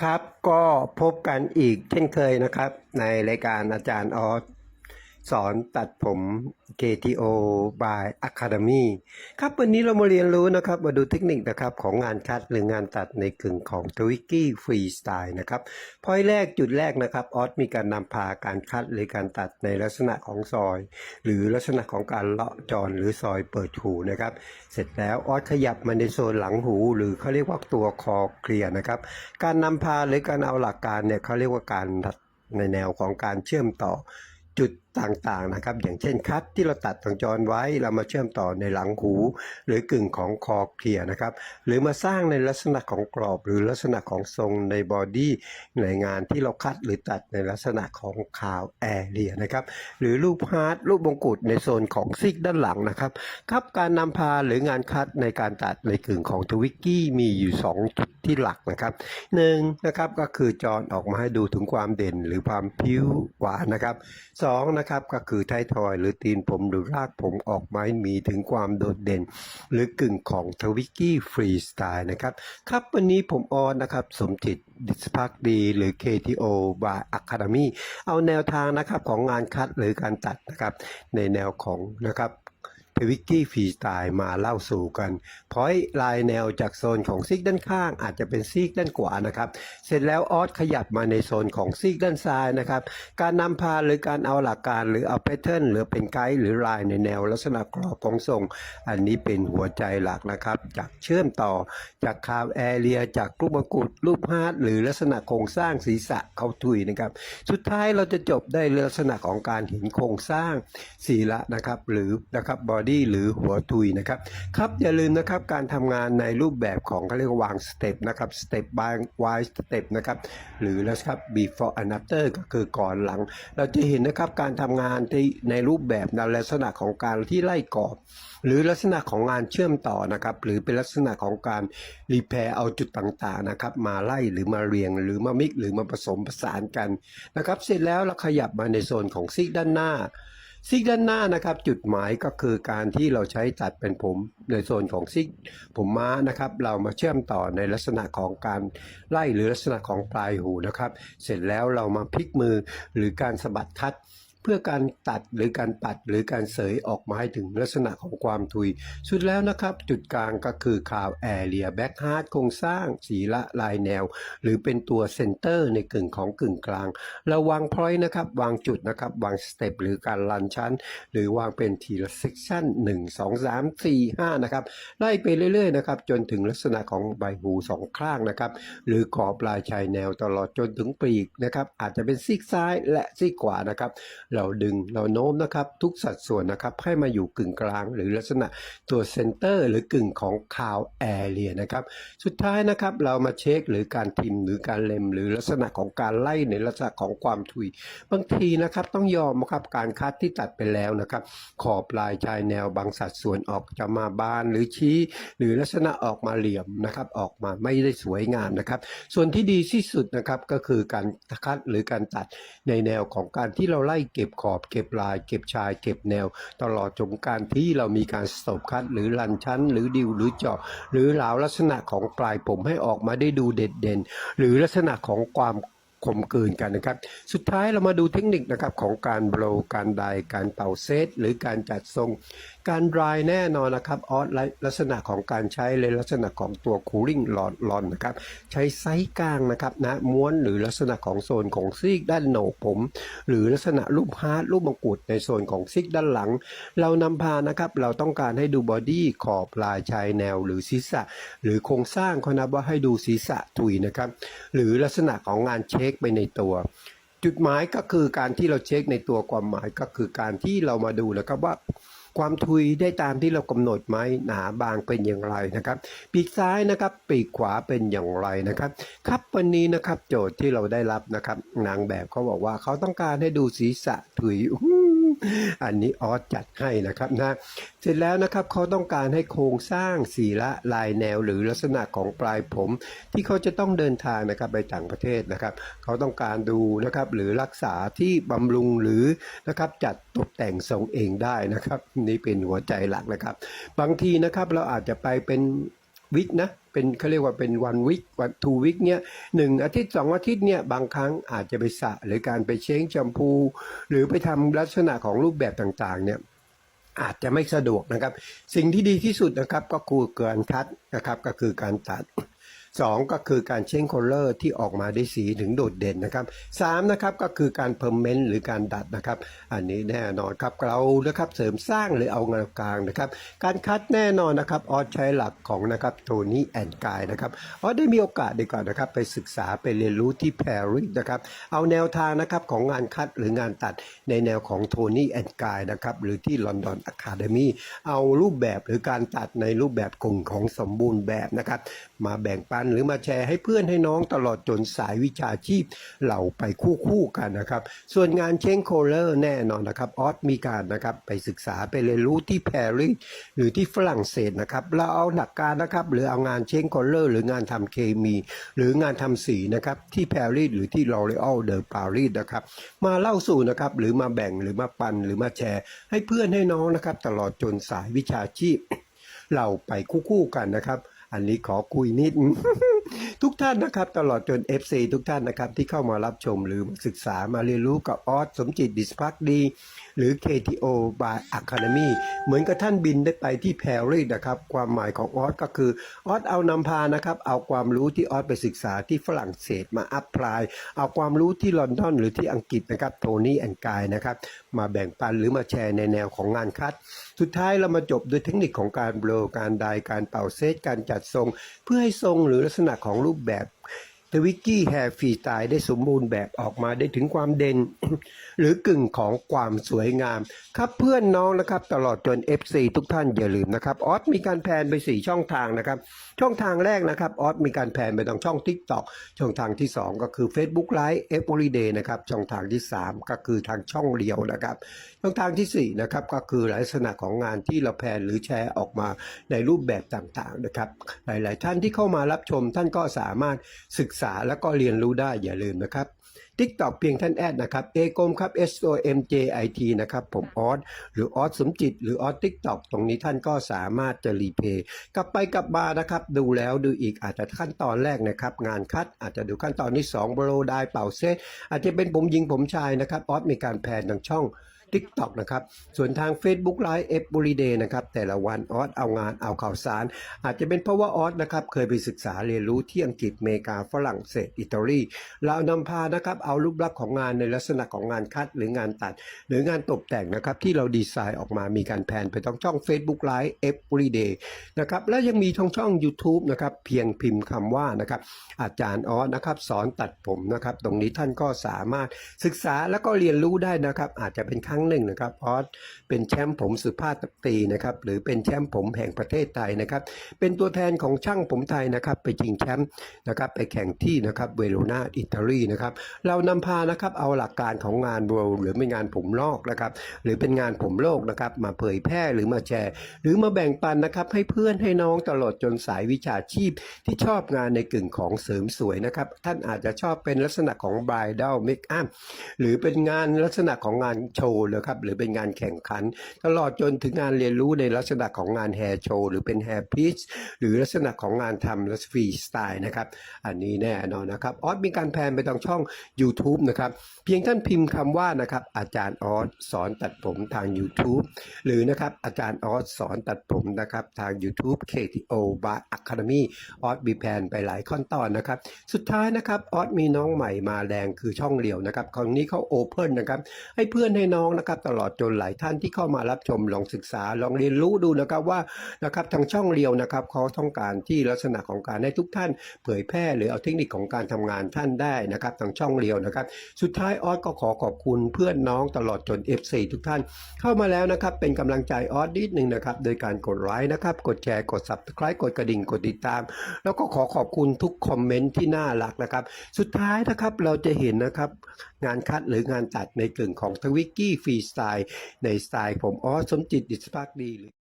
ครับก็พบกันอีกเช่นเคยนะครับ ในรายการอาจารย์ออส สอนตัดผม KTO by Academy ครับวันนี้เรามาเรียนรู้นะครับมาดูเทคนิคนะครับของงานคัดหรืองานตัดในกึ่งของ t w i k i f r e e s t y l e นะครับพอยแรกจุดแรกนะครับออสมีการนำพาการคัดหรือการตัดในลักษณะของซอย หรือลักษณะของการเลาะจรหรือซอยเปิดหูนะครับ เสร็จแล้วออสขยับมาในโซนหลังหู หรือเขาเรียกว่าตัวคอเคลียร์นะครับ การนำพาหรือการเอาหลักการเนี่ยเขาเรียกว่าการตัดในแนวของการเชื่อมต่อจุด ต่างๆนะครับ อย่างเช่นคัดที่เราตัดทางจรไว้เรามาเชื่อมต่อในหลังหู หรือกึ่งของคอเคลียนะครับ หรือมาสร้างในลักษณะของกรอบ หรือลักษณะของทรงในบอดี้ในงานที่เราคัดหรือตัดในลักษณะของคาวแอเรียนะครับ หรือรูปฮาร์ดรูปมงกุฎในโซนของซิกด้านหลังนะครับครับการนำพาหรืองานคัดในการตัดในกึ่งของทวิกกี้มีอยู่2จุดที่หลักนะครับหนึ่งนะครับก็คือจอนออกมาให้ดูถึงความเด่นหรือความผิวหวานนะครับสองนะครับก็คือไททอยหรือตีนผมหรือรากผมออกมาให้มีถึงความโดดเด่น หรือกึ่งของทวิกกี้ฟรีสไตล์นะครับ ครับวันนี้ผมออนนะครับ สมจิตดิสพักดีหรือ KTO by Academy เอาแนวทางนะครับของงานคัดหรือการตัดนะครับในแนวของนะครับ ทวิกกี้ฟรีสไตล์มาเล่าสู่กันพอยลายแนวจากโซนของซีกด้านข้าง อาจจะเป็นซีกด้านขวานะครับ เสร็จแล้วออสขยับมาในโซนของซีกด้านซ้ายนะครับ การนำพาหรือการเอาหลักการหรือเอาแพทเทิร์นหรือเป็นไกด์หรือลายในแนวลักษณะกรอบของทรง อันนี้เป็นหัวใจหลักนะครับ จากเชื่อมต่อจากคาวแอเรีย จากรูปมกุฎรูปฮาร์ดหรือลักษณะโครงสร้างศีรษะเขาทุยนะครับ สุดท้ายเราจะจบได้ลักษณะของการเห็นโครงสร้างศีระนะครับหรือนะครับบอดหรือหัวทุยนะครับครับอย่าลืมนะครับการทำงานในรูปแบบของเขาเรียกว่างสเต็ปนะครับสเต็ปบายไวสเต็ปนะครับหรือแล้วครับ before and after ก็คือก่อนหลัง เราจะเห็นนะครับการทำงานที่ในรูปแบบในลักษณะของการที่ไล่กรอบหรือลักษณะของงานเชื่อมต่อนะครับหรือเป็นลักษณะของการรีแพร์เอาจุดต่างๆนะครับมาไล่หรือมาเรียงหรือมามิกหรือมาผสมผสานกันนะครับเสร็จแล้วเราขยับมาในโซนของซีกด้านหน้า ซีกด้านหน้านะครับจุดหมายก็คือการที่เราใช้ตัดเป็นผมในโซนของซีกผมม้านะครับ เรามาเชื่อมต่อในลักษณะของการไล่หรือลักษณะของปลายหูนะครับ เสร็จแล้วเรามาพลิกมือหรือการสะบัดทัด พื่อการตัดหรือการปัดหรือการเสยออกมาให้ถึงลักษณะของความทุย สุดแล้วนะครับ จุดกลางก็คือคาวแอเรียแบ็กฮาร์ดโครงสร้างสีละลายแนว หรือเป็นตัวเซนเตอร์ในกึ่งของกึ่งกลาง เราวางพอยต์นะครับ วางจุดนะครับ วางสเต็ปหรือการลันชั้น หรือวางเป็นทีละเซกชัน1 2 3 4 5 นะครับ ไล่ไปเรื่อยๆนะครับ จนถึงลักษณะของใบหูสองข้างนะครับ หรือกรอบลายชายแนวตลอดจนถึงปีกนะครับ อาจจะเป็นซีกซ้ายและซีกขวานะครับเราดึงเราโน้มนะครับ ทุกสัดส่วนนะครับ ให้มาอยู่กึ่งกลาง หรือลักษณะตัวเซนเตอร์หรือกึ่งของคาวแอเรียนะครับ สุดท้ายนะครับเรามาเช็คหรือการทิมหรือการเล็ม หรือลักษณะของการไล่ในลักษณะของความทุย บางทีนะครับต้องยอมนะครับการคัดที่ตัดไปแล้วนะครับ ขอบลายชายแนวบางสัดส่วนออกจะมาบานหรือชี้ หรือลักษณะออกมาเหลี่ยมนะครับออกมาไม่ได้สวยงามนะครับ ส่วนที่ดีที่สุดนะครับก็คือการคัดหรือการตัดในแนวของการที่เราไล่เก็บ็บขอบเก็บลาย เก็บชาย เก็บแนว ตลอดจงการที่เรามีการสบคัดหรือลันชั้น หรือดิวหรือเจาะ หรือเหลาลักษณะของปลายผมให้ออกมาได้ดูเด่นเด่นหรือลักษณะของความคมเกินกันนะครับ สุดท้ายเรามาดูเทคนิคนะครับของการโบรการไดการเป่าเซตหรือการจัดทรง การดรายแน่นอนนะครับออสลักษณะของการใช้เลยลักษณะของตัวคูลิ่งหลอดลอนนะครับ ใช้ไซส์กลางนะครับนะม้วนหรือลักษณะของโซนของซีกด้านโหนกผม หรือลักษณะรูปฮาร์ดรูปมงกุฎในโซนของซีกด้านหลัง เรานำพานะครับ เราต้องการให้ดูบอดี้ขอบลายชายแนว หรือศีรษะ หรือโครงสร้างเขานับว่าให้ดูศีรษะถุยนะครับ หรือลักษณะของงานเช็คไปในตัวจุดหมายก็คือการที่เราเช็คในตัวความหมายก็คือการที่เรามาดูแล้วครับว่า ความทุยได้ตามที่เรากำหนดไหมหนาบางเป็นอย่างไรนะครับปีกซ้ายนะครับปีกขวาเป็นอย่างไรนะครับ ครับวันนี้นะครับโจทย์ที่เราได้รับนะครับ นางแบบเขาบอกว่าเขาต้องการให้ดูศีรษะถุย อันนี้ออสจัดให้นะครับนะเสร็จแล้วนะครับเขาต้องการให้โครงสร้างสีละลายแนวหรือลักษณะของปลายผม ที่เขาจะต้องเดินทางนะครับไปต่างประเทศนะครับ เขาต้องการดูนะครับหรือรักษาที่บำรุงหรือนะครับจัดตกแต่งทรงเองได้นะครับ นี่เป็นหัวใจหลักนะครับ บางทีนะครับเราอาจจะไปเป็น วิกนะเป็นเขาเรียกว่าเป็นวันวิกวันทูวิกเนี่ยหนึ่งอาทิตย์สองอาทิตย์เนี่ยบางครั้งอาจจะไปสระหรือการไปเช้งแชมพู หรือไปทำลักษณะของรูปแบบต่างๆเนี่ยอาจจะไม่สะดวกนะครับ สิ่งที่ดีที่สุดนะครับก็คือการคัดนะครับก็คือการตัด สองก็คือการเช้งโคลเลอร์ที่ออกมาได้สีถึงโดดเด่นนะครับสามนะครับก็คือการเพิ่มเมนต์หรือการดัดนะครับ อันนี้แน่นอนครับเรานะครับเสริมสร้างหรือเอางากลางนะครับ การคัดแน่นอนนะครับออสใช้หลักของนะครับโทนี่แอนกายนะครับออสได้มีโอกาสดีกว่อนนะครับไปศึกษาไปเรียนรู้ที่ปารีสนะครับเอาแนวทางนะครับของงานคัดหรืองานตัดในแนวของโทนี่แอนกายนะครับหรือที่ลอนดอนอะคาเดมีเอารูปแบบหรือการตัดในรูปแบบกลุ่มของสมบูรณ์แบบนะครับมาแบ่งปันหรือมาแชร์ให้เพื่อนให้น้องตลอดจนสายวิชาชีพเหล่าไปคู่คู่ๆกันนะครับ ส่วนงานเชงโคเลอร์แน่นอนนะครับออสมีการนะครับไปศึกษาไปเรียนรู้ที่ปารีสหรือที่ฝรั่งเศสนะครับเราเอาหลักการนะครับหรือเอางานเชงโคเลอร์หรืองานทำเคมี หรืองานทำสีนะครับที่ปารีสหรือที่ลอเรอัลเดอปารีสนะครับมาเล่าสู่นะครับหรือมาแบ่งหรือมาปันหรือมาแชร์ ให้เพื่อนให้น้องนะครับตลอดจนสายวิชาชีพ เราไปคู่ๆกันนะครับ อันนี้ขอคุยนิด ทุกท่านนะครับ ตลอดจน FC ทุกท่านนะครับ ที่เข้ามารับชมหรือศึกษามาเรียนรู้กับออสสมจิตดิสพักดี หรือ KTO by Academy เหมือนกับท่านบินได้ไปที่ปารีสนะครับ ความหมายของออสก็คือออสเอานำพานะครับ เอาความรู้ที่ออสไปศึกษาที่ฝรั่งเศสมาอัพพลาย เอาความรู้ที่ลอนดอนหรือที่อังกฤษนะครับโทนี่แอนกายนะครับมาแบ่งปันหรือมาแชร์ในแนวของงานคัด สุดท้ายเรามาจบด้วยเทคนิคของการเบลอการไดายการเป่าเซตการจัดทรง เพื่อให้ทรงหรือลักษณะของรูปแบบ ทวิกกี้แฮร์ฟีสไตล์ได้สมบูรณ์แบบออกมาได้ถึงความเด่น หรือกึ่งของความสวยงาม ครับเพื่อนน้องนะครับตลอดจน FC ทุกท่านอย่าลืมนะครับออสมีการแพนไป 4 ช่องทางนะครับ ช่องทางแรกนะครับออสมีการแพนไปทางช่อง TikTok ช่องทางที่ 2 ก็คือ Facebook Live Everyday นะครับช่องทางที่ 3 ก็คือทางช่องเดียวนะครับช่องทางที่4นะครับก็คือลักษณะของงานที่เราแพนหรือแชร์ออกมาในรูปแบบต่างๆนะครับหลาย ๆ ท่านที่เข้ามารับชมท่านก็สามารถศึกษาแล้วก็เรียนรู้ได้อย่าลืมนะครับทิกตอกเพียงท่านแอดนะครับเอกมครับ S O M J I T นะครับ ผมออสหรือออสสมจิต หรือออสทิกตอกตรงนี้ท่านก็สามารถจะรีเพย์กลับไปกลับมานะครับ ดูแล้วดูอีกอาจจะขั้นตอนแรกนะครับ งานคัดอาจจะดูขั้นตอนที่2บโรไดเป่าเซตอาจจะเป็นผมยิงผมชายนะครับออสมีการแพนทางช่อง TikTok นะครับ ส่วนทาง Facebook Live เอฟบุรีเดย์นะครับ แต่ละวันออสเอางานเอาข่าวสาร อาจจะเป็นเพราะว่าออสนะครับ เคยไปศึกษาเรียนรู้ที่อังกฤษเมกาฝรั่งเศสอิตาลีเรานำพานะครับเอารูปลักษณ์ของงานในลักษณะของงานคัดหรืองานตัด หรืองานตกแต่งนะครับที่เราดีไซน์ออกมามีการแพนไปต้องช่อง Facebook Live Everyday นะครับและยังมีช่องช่อง YouTube นะครับเพียงพิมพ์คำว่านะครับอาจารย์ออสนะครับสอนตัดผมนะครับตรงนี้ท่านก็สามารถศึกษาแล้วก็เรียนรู้ได้นะครับอาจจะเป็นค่ารั้งหนึ่งนะครับออสเป็นแชมป์ผมสุภาพสตรีนะครับหรือเป็นแชมป์ผมแห่งประเทศไทยนะครับเป็นตัวแทนของช่างผมไทยนะครับไปชิงแชมป์นะครับไปแข่งที่นะครับเวโรนาอิตาลีนะครับเรานำพานะครับเอาหลักการของงาน world หรือเป็นงานผมลอกนะครับหรือเป็นงานผมโลกนะครับมาเผยแพร่หรือมาแชร์ หรือมาแบ่งปันนะครับให้เพื่อนให้น้องตลอดจนสายวิชาชีพที่ชอบงานในกึ่งของเสริมสวยนะครับท่านอาจจะชอบเป็นลักษณะของ bridal make up หรือเป็นงานลักษณะของงานโชว์นะครับหรือเป็นงานแข่งขัน ตลอดจนถึงงานเรียนรู้ในลักษณะของงานแฮร์โชว์หรือเป็นแฮร์พีชหรือลักษณะของงานทำลักฟรีสไตล์นะครับ อันนี้แน่นอนนะครับออสมีการแพนไปทางช่อง YouTube นะครับ เพียงท่านพิมพ์คำว่านะครับอาจารย์ออสสอนตัดผมทาง YouTube หรือนะครับอาจารย์ออสสอนตัดผมนะครับทาง YouTube KTO by Academy ออสมีแพนไปหลายขั้นตอนนะครับสุดท้ายนะครับออสมีน้องใหม่มาแรงคือช่องเดียวนะครับครั้งนี้เขาโอเพ่นนะครับให้เพื่อนให้น้องนะครับตลอดจนหลายท่านที่เข้ามารับชมลองศึกษาลองเรียนรู้ดูนะครับว่านะครับทางช่องเรียวนะครับเขาต้องการที่ลักษณะของการให้ทุกท่าน เผยแพร่หรือเอาเทคนิคของการทำงานท่านได้นะครับทางช่องเรียวนะครับ สุดท้ายออสก็ขอขอบคุณเพื่อนน้องตลอดจน F4 ทุกท่าน เข้ามาแล้วนะครับเป็นกำลังใจออสนิดหนึ่งนะครับโดยการกดไลค์นะครับกดแชร์กด subscribe กดกระดิ่งกดติดตาม แล้วก็ขอขอบคุณทุกคอมเมนต์ที่น่ารักนะครับ สุดท้ายนะครับเราจะเห็นนะครับงานคัดหรืองานตัดในกึ่งของทวิกกี้ฟรีสไตล์ในสไตล์ผมอ๋อสมจิตดิสปาร์ดีหรือ